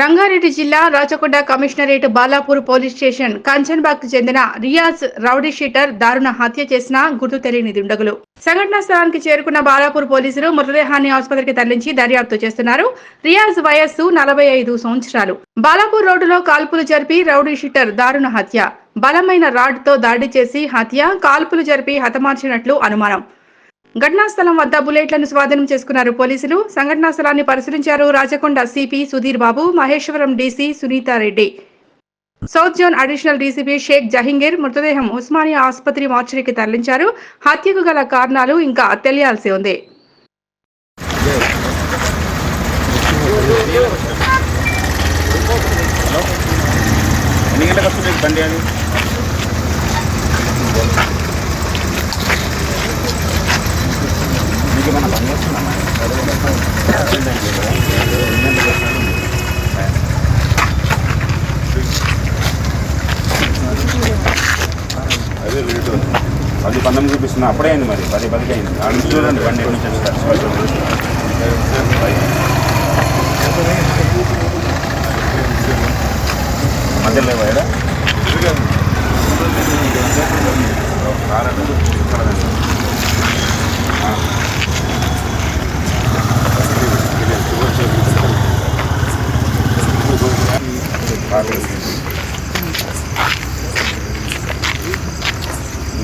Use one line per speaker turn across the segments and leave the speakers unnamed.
రంగారెడ్డి జిల్లా Rachakonda commissionerate Balapur police station Kanchanbagh చెందిన Riyaz rowdy sheeter దారుణ హత్య చేసిన గుర్తు తెలియని దుండగులు. సంఘటనా స్థలానికి చేరుకున్న బాలాపూర్ పోలీసులు మృతదేహాన్ని ఆసుపత్రికి తరలించి దర్యాప్తు చేస్తున్నారు. రియాజ్ వయస్సు నలభై ఐదు సంవత్సరాలు. బాలాపూర్ రోడ్డులో కాల్పులు జరిపి రౌడీ షీటర్ దారుణ హత్య. బలమైన రాడ్తో దాడి చేసి హత్య కాల్పులు జరిపి హతమార్చినట్లు అనుమానం. ఘటనా స్థలం వద్ద బుల్లెట్లను స్వాధీనం చేసుకున్నారు పోలీసులు. సంఘటనా స్థలాన్ని పరిశీలించారు Rachakonda CP Sudheer Babu Maheshwaram DC Sunitha Reddy south zone additional DCP Sheikh Jahangir మృతదేహం ఉస్మానియా ఆసుపత్రి మార్చరీకి తరలించారు. హత్యకు గల కారణాలు ఇంకా తెలియాల్సి ఉంది.
ఎన్ని గంటలకు వస్తుంది? బండి అది మీకు ఏమన్నా పని చేస్తున్నామా అదే రేటు పది పంతొమ్మిది చూపిస్తున్నా. అప్పుడే అయింది మరి. పది పదికి అయింది. ఆడ నుంచి చూడండి బండి ఎక్కడి నుంచి మధ్యలో పోయాడా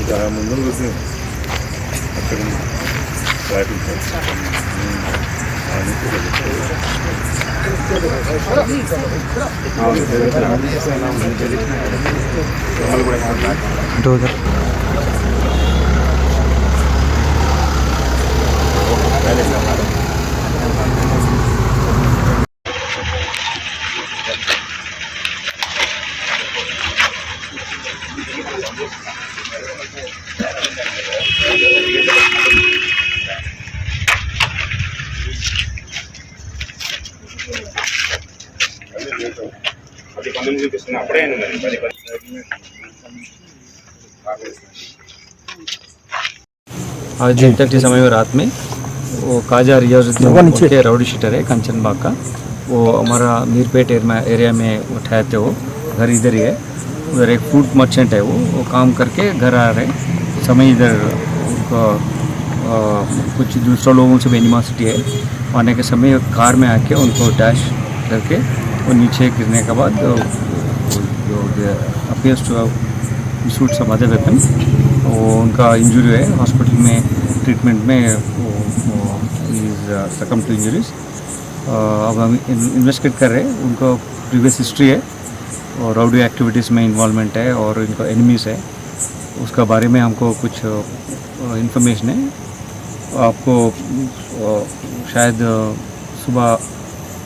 ఇంకా ముందు చూసి అక్కడ
పది పంతొమ్మిది చూపిస్తున్నా అప్పుడే అయింది మరి పది పది
आज इंटर के समय में रात में वो काजा रियाजुद्दीन के राउडी शीटर है कंचन बाग का वो हमारा मीरपेट एरिया एरिया में उठाए थे वो घर इधर ही है उधर एक फूड मर्चेंट है वो वो काम करके घर आ रहे समय इधर उनको आ, कुछ दूसरे लोगों से भी एनिमोसिटी है आने के समय कार में आके उनको डैश करके वो नीचे गिरने के बाद appears to shoot some other weapon वो उनका इंजरी है हॉस्पिटल में ट्रीटमेंट में सकम टू इंजरीज अब हम इन्वेस्टिगेट कर रहे हैं। उनका प्रीवियस हिस्ट्री है और राउडी एक्टिविटीज़ में इन्वॉल्वमेंट है और इनका एनिमीज़ है। उसका बारे में हमको कुछ इंफॉर्मेशन है। आपको शायद सुबह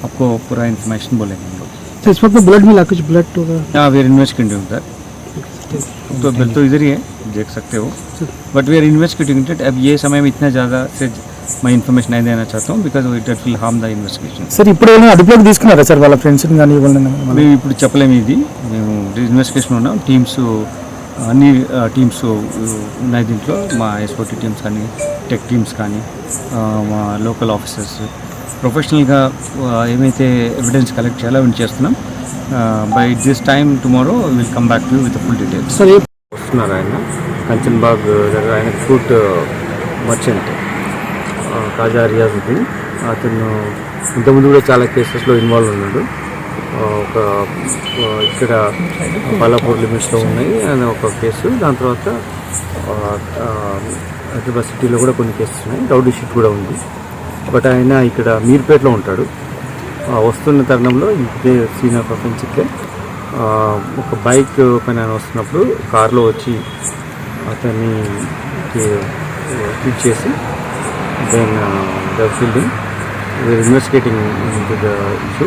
आपको पूरा इन्फॉर्मेशन बोलेंगे हम लोग।
तो इस वक्त में ब्लड मिला कुछ ब्लड वगैरह
हाँ वी आर इन्वेस्टिगेटिंग दैट तो बिल तो इधर ही है देख सकते हो but we are investigating it अब ये समय में इतना ज़्यादा से मैं इन्फॉर्मेशन नहीं देना चाहता हूँ because it will harm the investigation
sir ఇప్పుడు ఏమైనా అదుపులోకి తీసుకున్నారా సార్ వాళ్ళ ఫ్రెండ్స్ని కానీ వాళ్ళని
మేము ఇప్పుడు చెప్పలేము ఇది మేము ఇన్వెస్టిగేషన్ ఉన్నాం టీమ్స్ అన్ని టీమ్స్ ఉన్నాయి దీంట్లో మా ఎస్ఓటీ టీమ్స్ కానీ టెక్ టీమ్స్ కానీ ఆ, మా లోకల్ ఆఫీసర్స్ ప్రొఫెషనల్గా ఏమైతే ఎవిడెన్స్ కలెక్ట్ చేయాలో అవి చేస్తున్నాం. By this time tomorrow will come back to with full
details. Sir
వస్తున్నారు ఆయన. కంచన్బాగ్ దగ్గర ఆయన ఫ్రూట్ మర్చెంట్ కాజా రియాజుద్దీన్ అతను ఇంతకుముందు కూడా చాలా కేసెస్లో ఇన్వాల్వ్ ఉన్నాడు. ఒక ఇక్కడ బాలాపూర్ లిమిట్స్లో ఉన్నాయి అని ఒక కేసు. దాని తర్వాత హైదరాబాద్ సిటీలో కూడా కొన్ని కేసెస్ ఉన్నాయి. రౌడీ షీట్ కూడా ఉంది. బట్ ఆయన ఇక్కడ మీర్పేటలో ఉంటాడు. వస్తున్న తరుణంలో ఇదే సీన్ ఆఫ్ అఫెన్స్ ఇట్లే ఆ, ఒక బైక్ పైన ఆయన వస్తున్నప్పుడు కారులో వచ్చి అతన్ని హిట్ చేసి then the fielding we are investigating to the issue.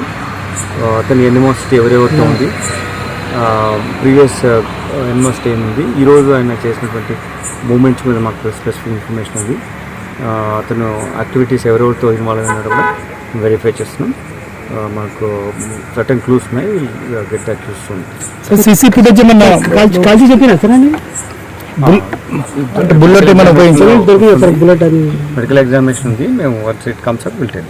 అతని ఎనిమోసిటీ ఎవరెవరితో ఉంది? ప్రీవియస్ ఎనిమోసిటీ ఏముంది? ఈరోజు ఆయన చేసినటువంటి మూమెంట్స్ మీద మాకు స్పెసిఫిక్ ఇన్ఫర్మేషన్ ఉంది. అతను యాక్టివిటీస్ ఎవరెవరితో ఇన్వాల్వ్ అయినాడో కూడా వెరిఫై చేస్తున్నాం. ఆ, మాకు సర్టన్ క్లూస్ ఉన్నాయి. Get that
clues sir CC footage కాల్చి చెప్పినా సార్ బుల్లెట్ ఏమైనా బుల్లెట్ అది
మెడికల్ ఎగ్జామినేషన్ ఉంది. మేము work it comes up will tell